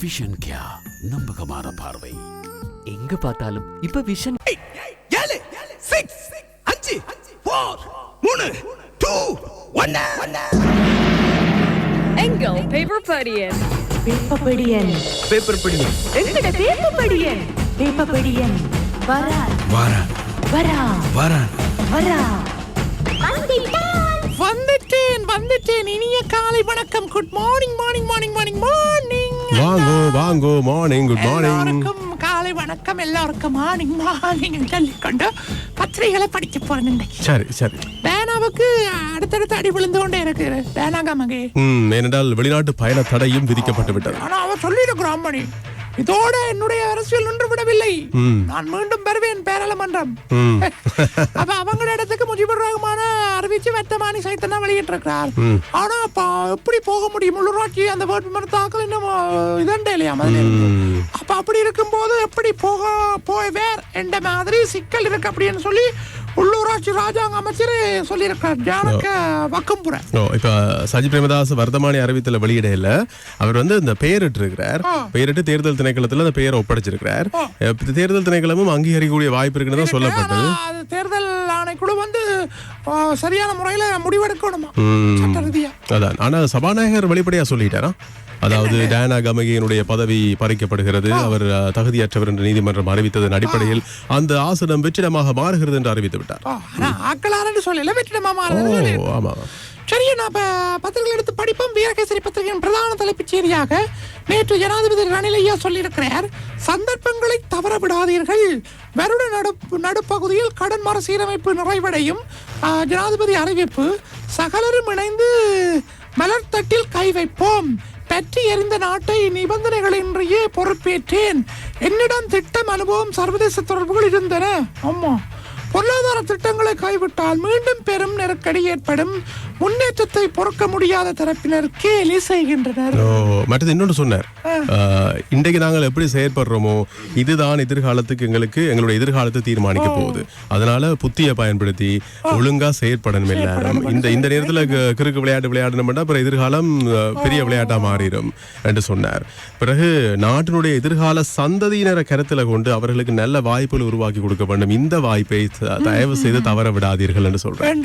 Vision கியா நம்பகமான பார்வை. எங்க பார்த்தாலும் இப்ப விஷன் ஏழு சிக்ஸ் அஞ்சு ஃபோர் மூணு டூ ஒன்னு. எங்கள் பேப்பர் படியன்? பேப்பர் படி எங்கட வேப்பப்படியன் வேப்பப்படியன் வரா வாரா வரா வாரா வரா வந்துட்டேன் வந்துட்டேன். இனிய காலை வணக்கம். Good morning morning morning morning morning வாங்கோ வாங்கோ மார்னிங் குட் மார்னிங் காலை வணக்கம் எல்லாருக்கும் மார்னிங் மார்னிங் சொல்லிக்கொண்டு பத்திரிகைகளை படிக்க போறேன் இன்னைக்கு சரி சரி. டேனாவுக்கு அடுத்தடுத்து அடி விழுந்து கொண்டே இருக்கு டேனாங்க மகே. ம் ஏனென்றால் வெளிநாட்டு பயண தடையும் விதிக்கப்பட்டு விட்டது. ஆனா அவ சொல்லியிருக்கிறான் மணி. இதோட என்னுடைய அரசியல் நின்று விடவில்லை. நான் மீண்டும் வருவேன் பேராளமன்றம். அப்ப அவங்கள இடத்துக்கு முஜிபுர் ரஹ்மான அறிவிச்சு வர்த்தமானி சைத்தனா வெளியிட்டிருக்கிறார் ஆனா அப்ப எப்படி போக முடியும் உள்ளூராட்சி அந்த வேட்புமனு தாக்கல் இன்னும் இதண்டே இல்லையா. அப்ப அப்படி இருக்கும்போது எப்படி போக போய் வேர் என்ற மாதிரி சிக்கல் இருக்கு அப்படின்னு சொல்லி உள்ளூராட்சி ராஜாங்க அமைச்சர் சொல்லியிருக்கிறார். ஜானக வக்கம்புர ஓ இப்ப சஜி பிரேமதாஸ் வர்த்தமானி அறிவித்தல வெளியிடையில அவர் வந்து இந்த பெயரிட்டு இருக்கிறார் பெயரிட்டு தேர்தல் திணைக்களத்துல அந்த பெயரை ஒப்படைச்சிருக்கிறார். தேர்தல் திணைக்களமும் அங்கீகரிக்கக்கூடிய வாய்ப்பு இருக்குன்னு தான் சொல்லப்பட்டது. தேர்தல் ஆணைக்குழு வந்து சரியான முறையில முடிவெடுக்கணுமா. சட்ட ரீதியா அதான். ஆனா சபாநாயகர் வெளிப்படையா சொல்லிட்டாரா? அதாவது டயானா கமகியினுடைய பதவி பறிக்கப்படுகிறது. அவர் தகுதியற்றவர் என்று நீதிமன்றம் அறிவித்ததன் அடிப்படையில் அந்த ஆசனம் வெற்றிடமாக மாறுகிறது என்று அறிவித்து விட்டார். ஆ, ஆனா ஆக்கலாரன்னு சொல்லல வெற்றிடமா ஓ மாறுறது ஆமா. சரி பத்திரிகை எடுத்து படிப்போம். வீரகேசரி பத்திரிகையின் பிரதான தலைப்புச் செய்தியாக நேற்று ஜனாதிபதி ரணில் ஐயா சொல்லியிருக்கிறார் சந்தர்ப்பங்களை தவற விடாதீர்கள். வருட நடு நடுப்பகுதியில் கடன் மறுசீரமைப்பு நிறைவடையும். ஜனாதிபதி அறிவிப்பு சகலரும் இணைந்து மலர் தட்டில் கை வைப்போம். பற்றி எறிந்த நாட்டை நிபந்தனைகளின்றியே பொறுப்பேற்றேன். என்னிடம் திட்டம் அனுபவம் சர்வதேச தொடர்புகள் இருந்தன. ஆமா. பொருளாதார திட்டங்களை கைவிட்டால் மீண்டும் பெரும் நெருக்கடி ஏற்படும். முன்னேற்றத்தை பொறுக்க முடியாத தரப்பினர் கேலி செய்கின்றனர். மற்றது இன்னொன்று சொன்னார். இன்றைக்கு நாங்கள் எப்படி செயற்படுறோமோ இதுதான் எதிர்காலத்துக்கு எங்களுக்கு எங்களுடைய எதிர்காலத்தை தீர்மானிக்க போகுது. அதனால புத்தியை பயன்படுத்தி ஒழுங்கா செயற்படணும் எல்லாரும். இந்த இந்த நேரத்துல கிறுக்கு விளையாட்டு விளையாடணும்னா அப்புறம் எதிர்காலம் பெரிய விளையாட்டா மாறிடும் என்று சொன்னார். பிறகு நாட்டினுடைய எதிர்கால சந்ததியினரை கருத்துல கொண்டு அவர்களுக்கு நல்ல வாய்ப்புகள் உருவாக்கி கொடுக்க வேண்டும். இந்த வாய்ப்பை தயவு செய்து தவற விடாதீர்கள் என்று சொல்றேன்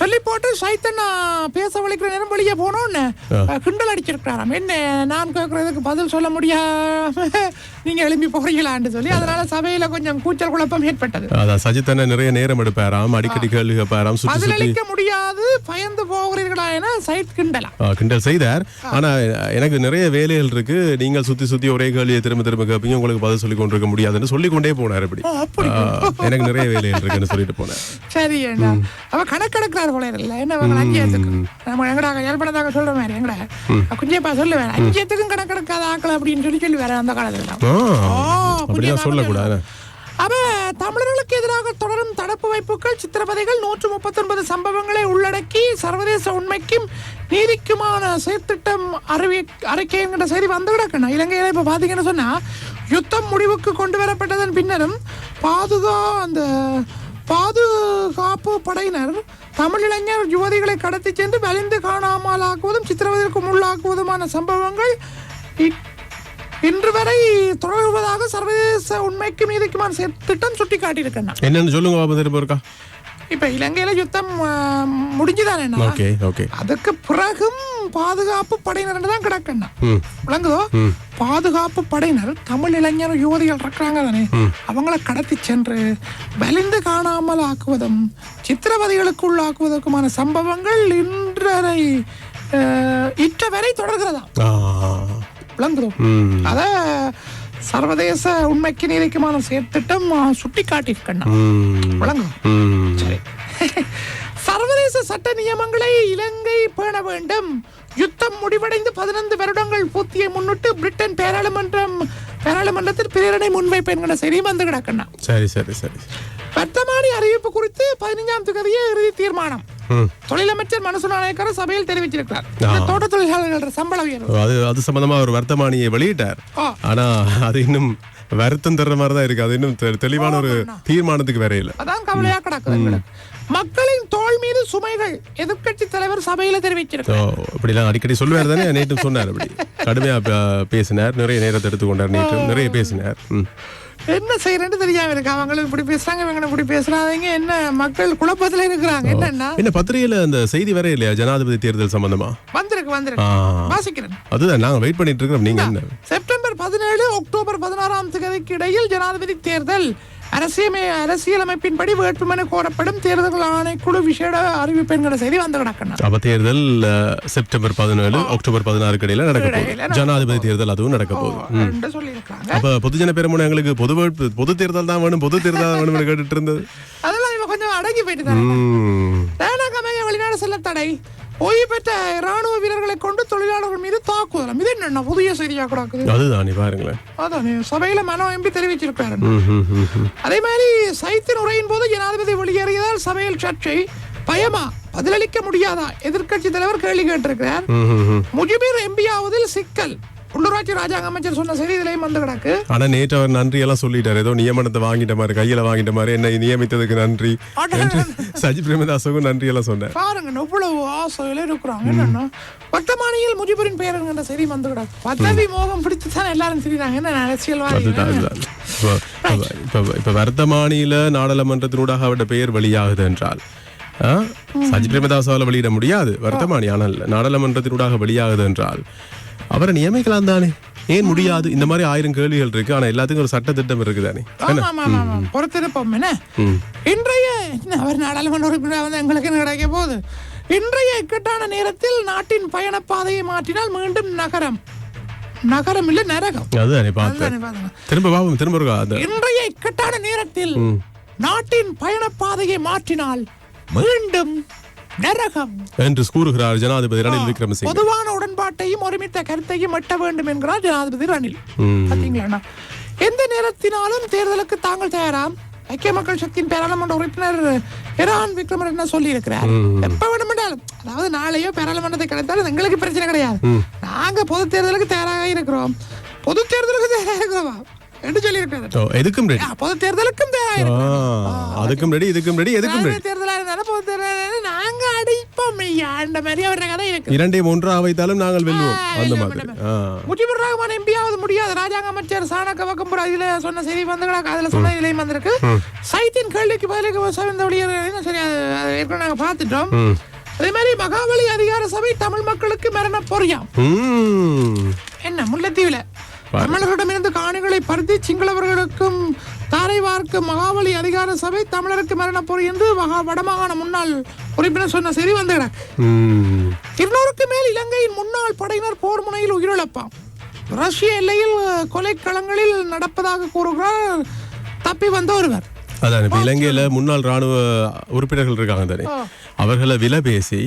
சொல்லி போட்டு சைத்தன் பேச வலிக்கிற நேரம் வெளியே போனோன்னு கிண்டல் அடிச்சிருக்கிறாராம். என்ன நான் கேட்கறதுக்கு பதில் சொல்ல முடியாம நீங்க எழுப்பி போறீங்களான்னு சொல்லி அதனால சபையில கொஞ்சம் கூச்சல் குழப்பம் ஏற்பட்டது. அதான் சஜித் அண்ணன் நிறைய நேரம் எடுப்பாராம் அடிக்கடி கேள்வி கேட்பாராம் பதிலளிக்க முடியாது பயந்து போகிறீர்களா என சைட் கிண்டலாம். ஆ, கிண்டல் செய்தார். ஆனா எனக்கு நிறைய வேலைகள் இருக்கு. நீங்கள் சுத்தி சுத்தி ஒரே கேள்வியை திரும்ப திரும்ப கேட்பீங்க உங்களுக்கு பதில் சொல்லி கொண்டிருக்க முடியாதுன்னு சொல்லி கொண்டே போனார் அப்படி ஆ, எனக்கு நிறைய வேலைகள் இருக்குன்னு சொல்லிட்டு போனார். சரி அவ கணக்கெடுக்கிறார் போல இல்ல என்ன அவங்க அஞ்சியத்துக்கு. நம்ம எங்கடா ஏழ்படதாக சொல்ற மாதிரி எங்கடா? குஞ்சியப்பா சொல்லுவேன் அஞ்சியத்துக்கும் கணக்கெடுக்காத ஆக்கள் அப்படின்னு சொல்லி சொல்லி வேற அந்த காலத்துல சொல்லக்கூடாது. அவ தமிழர்களுக்கு எதிராக தொடரும் தடுப்பு வைப்புகள் சித்திரவதைகள் நூற்று முப்பத்தொன்பது சம்பவங்களை உள்ளடக்கி சர்வதேச உண்மைக்கும் நீதிக்குமான செயற்திட்டம் அறிவி அறிக்கை என்கிற செய்தி வந்து கிடக்கணும் இலங்கையில இப்ப பாத்தீங்கன்னு சொன்னா யுத்தம் முடிவுக்கு கொண்டு வரப்பட்டதன் பின்னரும் பாதுகா அந்த பாதுகாப்பு படையினர் தமிழ் இளைஞர் யுவதிகளை கடத்தி சென்று வலிந்து காணாமல் ஆக்குவதும் சித்திரவதைக்கு உள்ளாக்குவதுமான சம்பவங்கள் இன்று வரை தொடர்வதாக சர்வதேச உண்மைக்கும் நீதிக்குமான செ- திட்டம் சுட்டிக்காட்டியிருக்கேன் என்னன்னு சொல்லுங்க இப்ப இலங்கையில யுத்தம் முடிஞ்சுதானே ஓகே ஓகே. அதுக்கு பிறகும் பாதுகாப்பு படையினர் தான் கிடக்கண்ணா. ம். விளங்குதோ? பாதுகாப்பு படையினர் தமிழ் இளைஞர் யுவதிகள் இருக்கிறாங்க தானே அவங்கள கடத்தி சென்று வலிந்து காணாமல் ஆக்குவதும் சித்திரவதைகளுக்கு உள்ளாக்குவதற்குமான சம்பவங்கள் இன்றரை இற்ற வரை தொடர்கிறதா? விளங்குதோ? அத சர்வதேச உண்மைக்கு நீதிக்குமான செயற்திட்டம் சுட்டி காட்டியிருக்கண்ணா ம். விளங்குதோ? ம். சர்வதேச சட்ட நியமங்களை இலங்கை பேண வேண்டும். யுத்தம் முடிவடைந்து பதினைந்து வருடங்கள் பூர்த்தியை முன்னிட்டு பிரிட்டன் பாராளுமன்றம் பாராளுமன்றத்தில் பிரேரணை முன்வைப்பு என்கிற செய்தி வந்து கிடக்கண்ணா. சரி சரி சரி. வர்த்தமானி அறிவிப்பு குறித்து பதினைஞ்சாம் தேதியே இறுதி தீர்மானம். தொழிலமைச்சர் மனசு நாயக்கர் சபையில் தெரிவிச்சிருக்கிறார். இந்த தோட்ட தொழிலாளர்கள் சம்பள உயர்வு அது அது சம்பந்தமா ஒரு வர்த்தமானியை வெளியிட்டார். ஆனா அது இன்னும் வருத்தம் தர்ற மாதிரி தான் இருக்கு. அது இன்னும் தெளிவான ஒரு தீர்மானத்துக்கு வேற இல்ல அதான் கவலையா கிடக்குது மக்களின் தோள் மீது சுமைகள் எதிர்க்கட்சி தலைவர் சபையில தெரிவிச்சிருக்கார் இப்படிலாம் அடிக்கடி சொல்லுவார் தானே? நேற்று சொன்னார் அப்படி. கடுமையா பேசினார். நிறைய நேரத்தை எடுத்துக்கொண்டார் நேற்று நிறைய பேசினார். என்ன செய்யறேன்னு தெரியாம இருக்கு. அவங்களும் இப்படி பேசுறாங்க இவங்க இப்படி பேசுறாங்க என்ன மக்கள் குழப்பத்துல இருக்கிறாங்க. என்னன்னா? என்ன பத்திரிகையில அந்த செய்தி வர இல்லையா? ஜனாதிபதி தேர்தல் சம்பந்தமா? வந்திருக்கு வந்திருக்கு. வாசிக்கிறேன். அதுதான் நாங்க வெயிட் பண்ணிட்டு இருக்கிறோம். நீங்க என்ன? செப்டம்பர் பதினேழு அக்டோபர் பதினாறாம் தேதிக்கு இடையில் ஜனாதிபதி தேர்தல் அரசியமை அரசியலமைப்பின்படி வேட்புமனு கோரப்படும் தேர்தல் ஆணைக்குழு விசேட அறிவிப்பு என்கிற செய்தி வந்து கிடக்கணும். அப்ப தேர்தல் செப்டம்பர் பதினேழு அக்டோபர் பதினாறுக்கு இடையில நடக்க போகுது. ஜனாதிபதி தேர்தல் அதுவும் நடக்க போகுது. சொல்லியிருக்காங்க. அப்ப பொதுஜன பெருமுனை எங்களுக்கு பொது வேட்பு பொது தேர்தல் தான் வேணும் பொது தேர்தல் தான் வேணும்னு கேட்டுட்டு இருந்தது. அதெல்லாம் இவன் கொஞ்சம் அடங்கி போயிட்டு தானே. வெளிநாடு செல்ல தடை. ஓய்வு பெற்ற ராணுவ வீரர்களை கொண்டு தொழிலாளர்கள் மீது தாக்குதல். இது என்ன புதிய செய்தியா கிடக்குது அதுதானே பாருங்களேன். அதானே சபையில மனோ எம்பி தெரிவிச்சிருக்காரு. அதே மாதிரி சைத்தின் உரையின் போது ஜனாதிபதி வெளியேறியதால் சபையில் சர்ச்சை பயமா? பதிலளிக்க முடியாதா? எதிர்க்கட்சி தலைவர் கேள்வி கேட்டிருக்கிறார். முஜிபுர் எம்பி ஆவதில் சிக்கல். உள்ளூராட்சி ராஜாங்க அமைச்சர் சொன்ன செய்தி இதிலையும் வந்து கிடக்கு. ஆனா நேற்று அவர் நன்றி எல்லாம் சொல்லிட்டாரு. ஏதோ நியமனத்தை வாங்கிட்ட மாதிரி கையில வாங்கிட்ட மாதிரி என்னை நியமித்ததுக்கு நன்றி. சஜி பிரேமதாசுக்கும் நன்றி எல்லாம் சொன்னார். பாருங்க எவ்வளவு ஆசையில இருக்கிறாங்க. என்னன்னா வர்த்தமானியில் முஜிபுரின் பெயர் என்கிற செய்தி வந்து கிடக்கு. பதவி மோகம் பிடிச்சு தான் எல்லாரும் தெரியுறாங்க. என்ன அரசியல்வாதி இப்போ வர்த்தமானியில நாடாளுமன்றத்தினூடாக அவருடைய பெயர் வெளியாகுது என்றால்? சஜி பிரேமதாசாவால் வெளியிட முடியாது. வர்த்தமானி ஆனால் நாடாளுமன்றத்தினூடாக வெளியாகுது என்றால் அவரை நியமிக்கலாம் தானே? ஏன் முடியாது? இந்த மாதிரி ஆயிரம் கேள்விகள் இருக்கு. ஆனா எல்லாத்துக்கும் ஒரு சட்ட திட்டம் இருக்குதானே ஆமா ஆமா ஆமா, ஆமா. பொறுத்திருப்போம். என்ன. இன்றைய அவர் நாடாளுமன்ற உறுப்பினர் வந்து எங்களுக்கு கிடைக்க போகுது? இன்றைய இக்கட்டான நேரத்தில் நாட்டின் பயணப்பாதையை மாற்றினால் மீண்டும் நகரம். நகரம் இல்ல நரகம். திரும்ப பாப்போம் திரும்ப இருக்கா இன்றைய இக்கட்டான நேரத்தில் நாட்டின் பயணப்பாதையை மாற்றினால் மீண்டும் நரகம். என்று கூறுகிறார் ஜனாதிபதி ரணில் விக்ரமசிங்க. பொதுவான உடன்பாட்டையும் ஒருமித்த கருத்தையும் எட்ட வேண்டும் என்கிறார் ஜனாதிபதி ரணில். ம். பாத்தீங்களா எந்த நேரத்தினாலும் தேர்தலுக்கு தாங்கள் தயாராம். ஐக்கிய மக்கள் சக்தியின் பாராளுமன்ற உறுப்பினர் இரான் விக்ரமரட்ன சொல்லி இருக்கிறார் எப்ப வேணுமென்றாலும். அதாவது நாளையோ பாராளுமன்றத்தை கிடைத்தாலும் எங்களுக்கு பிரச்சனை கிடையாது. நாங்க பொது தேர்தலுக்கு தயாராக இருக்கிறோம். பொது தேர்தலுக்கு தயாராக இருக்கிறோமா? என்று சொல்லி இருக்கிறார் எதுக்கும் ரெடி பொது தேர்தலுக்கும் தயாராக அதுக்கும் ரெடி இதுக்கும் ரெடி எதுக்கும் ரெடி தேர்தலா இருந்தாலும் பொது தேர்தல் அடிப்போம் ஐயா அந்த மாதிரி அவர கதை இருக்கு. இரண்டையும் ஒன்றாக வைத்தாலும் நாங்கள் வெல்வோம். அந்த மாதிரி. ஆ. முஜிபுர் ரஹ்மான் எம்பியாவது முடியாது. ராஜாங்க அமைச்சர் சாணக்க வக்கம்புரா இதுல சொன்ன செய்தி வந்து அதுல சொன்ன இதுலயும் வந்திருக்கு. சைத்தின் கேள்விக்கு பதிலுக்கு சவிந்த வெளியேற சரி அது அது ஏற்கனவே நாங்க பார்த்துட்டோம். அதே மாதிரி மகாபலி அதிகார சபை தமிழ் மக்களுக்கு மரண பொறியாம். என்ன முல்லைத்தீவுல தமிழர்களிடமிருந்து காணிகளை பருத்தி சிங்களவர்களுக்கும் தாரை வார்க்கும் மகாபலி அதிகார சபை தமிழருக்கு மரண பொறி என்று மகா வடமாகாண முன்னாள் உறுப்பினர் சொன்ன செய்தி வந்து கிடக்கு ம். இருநூறுக்கு மேல் இலங்கையின் முன்னாள் படையினர் போர் முனையில் உயிரிழப்பாம். ரஷ்ய எல்லையில் கொலைக்களங்களில் நடப்பதாக கூறுகிறார் தப்பி வந்த ஒருவர். அதான் இப்ப இலங்கையில முன்னாள் ராணுவ உறுப்பினர்கள் இருக்காங்க தானே? அவர்களை விலை பேசி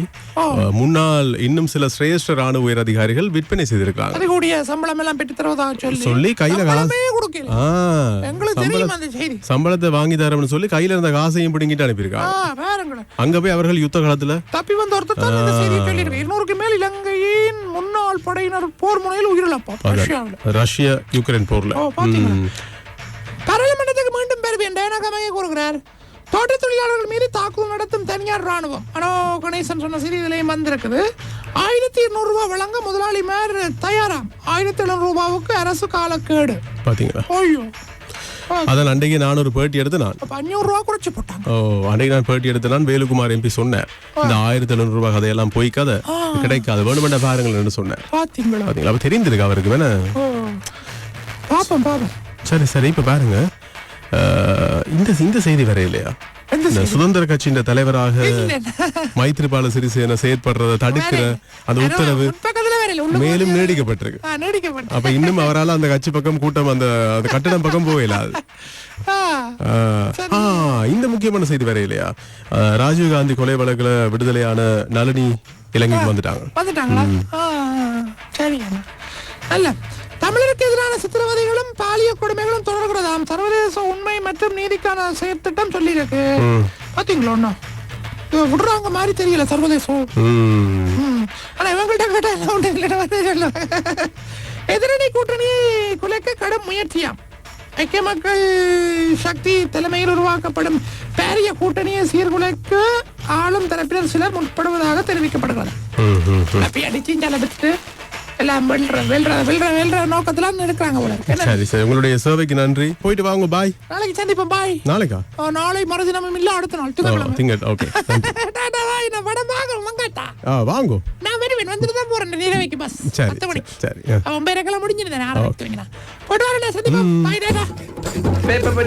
முன்னாள் இன்னும் சில சிரேஷ்ட ராணுவ உயர் அதிகாரிகள் விற்பனை செய்திருக்காங்க. அது கூடிய சம்பளம் எல்லாம் பெற்று தருவதாக சொல்லி? சொல்லி கையில காசு சம்பளத்தை வாங்கி தரோம்னு சொல்லி கையில இருந்த காசையும் பிடுங்கிட்டு அனுப்பியிருக்காங்க. அங்க போய் அவர்கள் யுத்த காலத்துல தப்பி வந்த ஒருத்தர் தான் இந்த செய்தியை சொல்லியிருக்கு இருநூறுக்கு மேல் இலங்கையின் முன்னாள் படையினர் போர் முனையில் உயிரிழப்பாம் ரஷ்யாவில். ரஷ்ய யுக்ரைன் போர்ல கூறுகிறார் தோட்ட தொழிலாளர்கள் மீது தாக்குதல் நடத்தும் தனியார் ராணுவம் அனோ கணேசன் சொன்ன செய்தி இதுலயும் வந்திருக்குது. ஆயிரத்தி இருநூறு ரூபாய் வழங்க முதலாளிமார் தயாராம். ஆயிரத்தி எழுநூறு ரூபாவுக்கு அரசு காலக்கேடு. பாத்தீங்களா? ஐயோ. அதான் அன்றைக்கு நான் ஒரு பேட்டி எடுத்து நான் அஞ்சூறு ரூபா குறைச்சு போட்டாங்க. ஓ அன்றைக்கு நான் பேட்டி எடுத்து நான் வேலுகுமார் எம்பி சொன்னேன். இந்த ஆயிரத்தி எழுநூறு ரூபாய் கதையெல்லாம் போய் கதை கிடைக்காது வேணுமெண்டா பாருங்களேன்னு சொன்னேன். பாத்தீங்களா? பாத்தீங்களா? அப்ப தெரிந்திருக்கு அவருக்கு வேணா. பாப்போம் பாப்போம். சரி சரி இப்ப பாருங்க. இந்த இந்த செய்தி வர இல்லையா? சுதந்திர கட்சியின் தலைவராக. மைத்ரிபால சிறிசேன செயற்படுறதை தடுக்கிற அந்த உத்தரவு மேலும் நீடிக்கப்பட்டிருக்கு. அப்ப இன்னும் அவரால அந்த கட்சி பக்கம் கூட்டம் அந்த கட்டடம் பக்கம் போகல அது. ஆ, ஆஹ், ஆ, இந்த முக்கியமான செய்தி வேற இல்லையா? ராஜீவ் காந்தி கொலை வழக்குல விடுதலையான நளினி இலங்கைக்கு வந்துட்டாங்க. வந்துட்டாங்களா? தமிழருக்கு எதிரான சித்திரவதைகளும் பாலியல் கொடுமைகளும் தொடர்கிறதாம் சர்வதேச உண்மை மற்றும் நீதிக்கான செயற்திட்டம் சொல்லியிருக்கு. பாத்தீங்களா ஒன்னும் விடுறாங்க மாதிரி தெரியல சர்வதேசம். ஆனா இவங்கள்ட்ட கேட்டா எல்லாம் வந்து. எதிரணி கூட்டணியை குலைக்க கடும் முயற்சியாம். ஐக்கிய மக்கள் சக்தி தலைமையில் உருவாக்கப்படும் பாரிய கூட்டணியை சீர்குலைக்க ஆளும் தரப்பினர் சிலர் முற்படுவதாக தெரிவிக்கப்படுகிறது. அப்படி அடிச்சு எல்லாம் வெல்ற வெல்ற வெல்ற வெல்ற நோக்கத்துல இருக்கிறாங்க. என்ன? சரி சரி. உங்களுடைய சேவைக்கு நன்றி. போயிட்டு வாங்க பாய் நாளைக்கு சந்திப்போம் பாய் நாளைக்கா? ஆ, நாளை மறுதினமும் இல்ல அடுத்த நாள் திங்கட்கிழமை. ஓகே. டாடா, பாய், நான் படம் பார்க்கணும் மங்காட்டா? ஆ வாங்கோ. நான் வருவேன் வந்துட்டு தான் போறேன் நீரவைக்கு பஸ் சரி சரி ஆ. அவன் பேரெல்லாம் முடிஞ்சிருந்தேன் வைங்க போயிட்டு வரேன் சந்திப்போம். பாய் டாடா. பேப்பர்